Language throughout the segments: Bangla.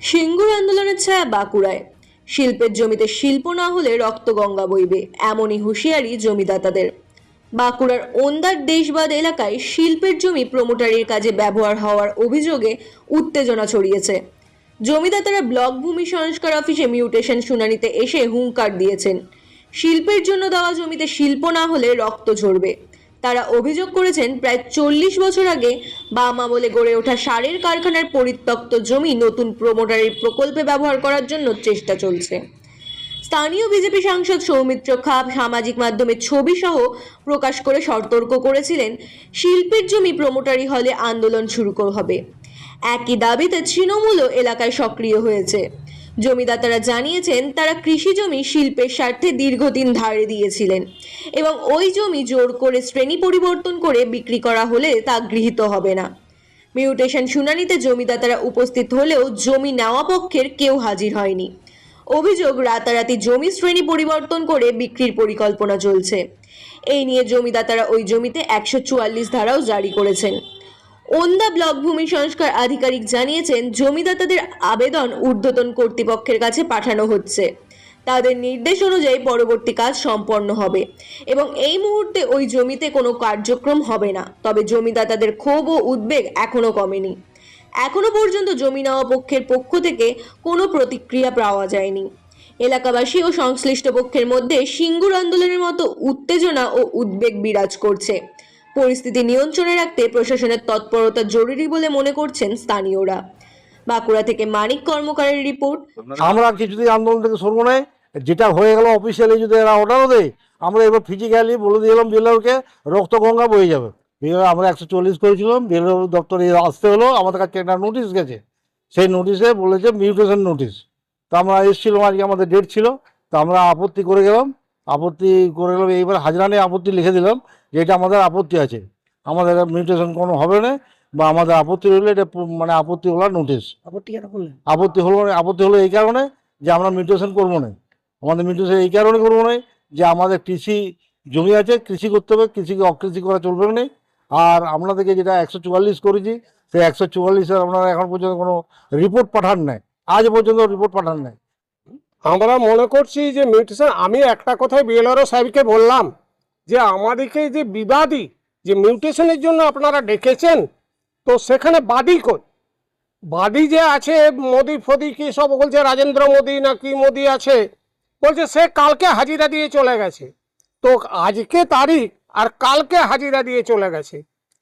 সিঙ্গুর আন্দোলনের ছায়া বাঁকুড়ায়। শিল্পের জমিতে শিল্প না হলে রক্তগঙ্গা বইবে, এমনই হুঁশিয়ারি জমিদাতাদের। বাঁকুড়ার ওন্দার দেশবাদ এলাকায় শিল্পের জমি প্রমোটারির কাজে ব্যবহার হওয়ার অভিযোগে উত্তেজনা ছড়িয়েছে। জমিদাতারা ব্লক ভূমি সংস্কার অফিসে মিউটেশন শুনানিতে এসে হুঙ্কার দিয়েছেন। শিল্পের জন্য দেওয়া জমিতে শিল্প না হলে রক্ত ঝরবে। তারা অভিযোগ করেছেন প্রায় চল্লিশ বছর আগে বাম আমলে গড়ে ওঠা সারের কারখানার পরিত্যক্ত জমি নতুন প্রমোটারির প্রকল্পে ব্যবহার করার জন্য চেষ্টা চলছে। স্থানীয় বিজেপি সাংসদ সৌমিত্র খাপ সামাজিক মাধ্যমে ছবি সহ প্রকাশ করে সতর্ক করেছিলেন, শিল্পের জমি প্রোমোটারি হলে আন্দোলন শুরু হবে। একই দাবিতে তৃণমূলও এলাকায় সক্রিয় হয়েছে। জমিদাতারা জানিয়েছেন, তারা কৃষি জমি শিল্পের স্বার্থে দীর্ঘদিন ধারে দিয়েছিলেন এবং ওই জমি জোর করে শ্রেণি পরিবর্তন করে বিক্রি করা হলে তা গৃহীত হবে না। মিউটেশন শুনানিতে জমিদাতারা উপস্থিত হলেও জমি নেওয়া পক্ষের কেউ হাজির হয়নি। অভিযোগ, রাতারাতি জমি শ্রেণি পরিবর্তন করে বিক্রির পরিকল্পনা চলছে। এই নিয়ে জমিদাতারা ওই জমিতে একশো চুয়াল্লিশ ধারাও জারি করেছেন। ওন্দা ব্লক ভূমি সংস্কার আধিকারিক জানিয়েছেন জমিদাতাদের আবেদন ঊর্ধ্বতন কর্তৃপক্ষের কাছে পাঠানো হচ্ছে। তাদের নির্দেশ অনুযায়ী পরবর্তী কাজ সম্পন্ন হবে এবং এই মুহূর্তে ওই জমিতে কোনো কার্যক্রম হবে না, তবে জমিদাতাদের ক্ষোভ ও উদ্বেগ এখনও কমেনি। এখনও পর্যন্ত জমি নেওয়া পক্ষের পক্ষ থেকে কোনো প্রতিক্রিয়া পাওয়া যায়নি। এলাকাবাসী ও সংশ্লিষ্ট পক্ষের মধ্যে সিঙ্গুর আন্দোলনের মতো উত্তেজনা ও উদ্বেগ বিরাজ করছে। পরিস্থিতি নিয়ন্ত্রণে রাখতে প্রশাসনের তৎপরতা জরুরি বলে মনে করছেন স্থানীয়রা। বাঁকুড়া থেকে মানিক কর্মকারের রিপোর্ট। আমরা কিছুদিন আন্দোলন থেকে সরবো না, যেটা হয়ে গেল অফিসিয়ালি যদি এরা অর্ডারও দেয়, আমরা এবার ফিজিক্যালি বলে দিলাম বিএলওকে রক্তগঙ্গা বয়ে যাবে। বিএলও আমরা একশো চল্লিশ করেছিলাম বিএলও দপ্তরে আসতে হলো, আমাদের কাছে একটা নোটিশ গেছে। সেই নোটিশে বলেছে মিউটেশন নোটিশ তো আমরা এসেছিলাম, আজকে আমাদের ডেট ছিল। তো আমরা আপত্তি করে গেলাম, আপত্তি করে গেলাম, এইবার হাজরা নিয়ে আপত্তি লিখে দিলাম। যে এটা আমাদের আপত্তি আছে। আমাদের মিউটেশন কোনো হবে না বা আমাদের আপত্তি রইলে এটা মানে আপত্তি হওয়ার নোটিশ আপত্তি কেন করলেন? আপত্তি হলো আপত্তি হলো এই কারণে যে আমরা মিউটেশন করব না। আমাদের মিউটেশন এই কারণে করব না যে আমাদের কৃষি জমি আছে কৃষি করতে হবে কৃষিকে অকৃষি করা চলবে না। আর আপনাদেরকে যেটা একশো চুয়াল্লিশ করেছি সেই একশো চুয়াল্লিশের আপনারা এখন পর্যন্ত কোনো রিপোর্ট পাঠান নাই। আজ পর্যন্ত রিপোর্ট পাঠান নাই। আমরা মনে করছি যে মিউটেশন আমি একটা কথাই বিএলআরও সাহেবকে বললাম যে আমাদেরকে যে বিবাদী, যে মিউটেশনের জন্য আপনারা ডেকেছেন, তো সেখানে বাদী কই? বাদী যে আছে মোদি ফদি কি সব বলছে, রাজেন্দ্র মোদি না কি মোদি আছে, বলছে সে কালকে হাজিরা দিয়ে চলে গেছে। তো আজকে তারিখ আর কালকে হাজিরা দিয়ে চলে গেছে।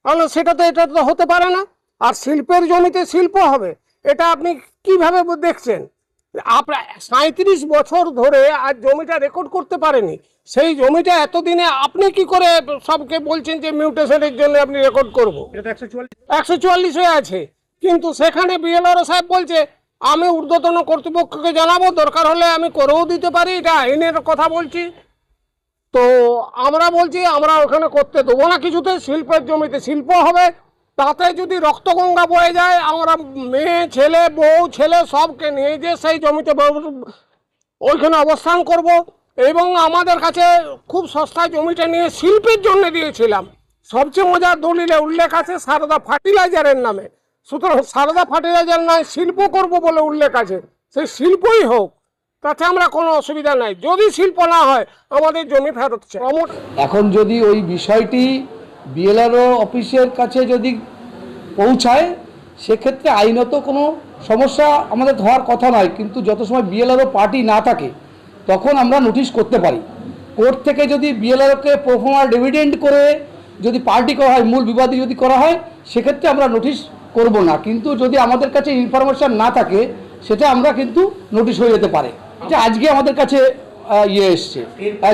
তাহলে সেটা তো, এটা তো হতে পারে না। আর শিল্পের জমিতে শিল্প হবে, এটা আপনি কীভাবে দেখছেন? আপনার সাঁত্রিশ বছর ধরে আর জমিটা রেকর্ড করতে পারেনি। সেই জমিটা এতদিনে আপনি কি করে সবকে বলছেন যে মিউটেশনের জন্য আপনি রেকর্ড করব? একশো চুয়াল্লিশ হয়ে আছে। কিন্তু সেখানে বিএলআরও সাহেব বলছে আমি ঊর্ধ্বতন কর্তৃপক্ষকে জানাব দরকার হলে আমি করেও দিতে পারি। এটা আইনের কথা বলছি। তো আমরা বলছি আমরা ওখানে করতে দেবো না কিছুতে। শিল্পের জমিতে শিল্প হবে। তাতে যদি রক্তগঙ্গা বয়ে যায়, আমরা মেয়ে, ছেলে, বউ, ছেলে সবকে নিয়ে যে সেই জমিতে ওইখানে অবস্থান করব। এবং আমাদের কাছে খুব সস্তায় জমিটা নিয়ে শিল্পের জন্য দিয়েছিলাম। সবচেয়ে মজার দলিলে উল্লেখ আছে সারদা ফার্টিলাইজারের নামে। সুতরাং সারদা ফার্টিলাইজার নয়, শিল্প করব বলে উল্লেখ আছে। সেই শিল্পই হোক, তাতে আমরা কোনো অসুবিধা নাই। যদি শিল্প না হয়, আমাদের জমি ফেরত এখন যদি ওই বিষয়টি বিএলআরও অফিসের কাছে যদি পৌঁছায়, সেক্ষেত্রে আইনত কোনো সমস্যা আমাদের হওয়ার কথা নয়, কিন্তু যত সময় বিএলআরও পার্টি না থাকে, তখন আমরা নোটিশ করতে পারি। কোর্ট থেকে যদি বিএলআরওকে প্রোফোমার ডিভিডেন্ড করে যদি পার্টি করা হয়, মূল বিবাদী যদি করা হয়, সেক্ষেত্রে আমরা নোটিশ করব না। কিন্তু যদি আমাদের কাছে ইনফরমেশন না থাকে, সেটা আমরা কিন্তু নোটিশ হয়ে যেতে পারে। এটা আজকে আমাদের কাছে ইয়ে এসছে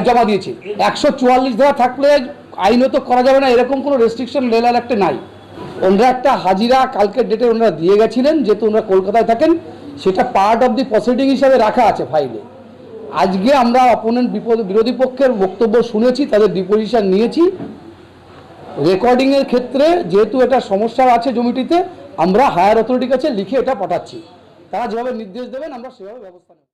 জমা দিয়েছে। একশো চুয়াল্লিশ ধারা থাকলে আইনত করা যাবে না, এরকম কোনো রেস্ট্রিকশন রেলার একটা নাই। ওনারা একটা হাজিরা কালকের ডেটে ওনারা দিয়ে গেছিলেন, যেহেতু ওনারা কলকাতায় থাকেন, সেটা পার্ট অফ দি প্রসিডিং হিসাবে রাখা আছে ফাইলে আজকে আমরা অপোনেন্ট বিপদ, বিরোধী পক্ষের বক্তব্য শুনেছি, তাদের ডিপোজিশন নিয়েছি। রেকর্ডিংয়ের ক্ষেত্রে যেহেতু এটা সমস্যা আছে জমিটিতে, আমরা হায়ার অথরিটির কাছে লিখে এটা পাঠাচ্ছি। তারা যেভাবে নির্দেশ দেবেন, আমরা সেভাবে ব্যবস্থা নেব।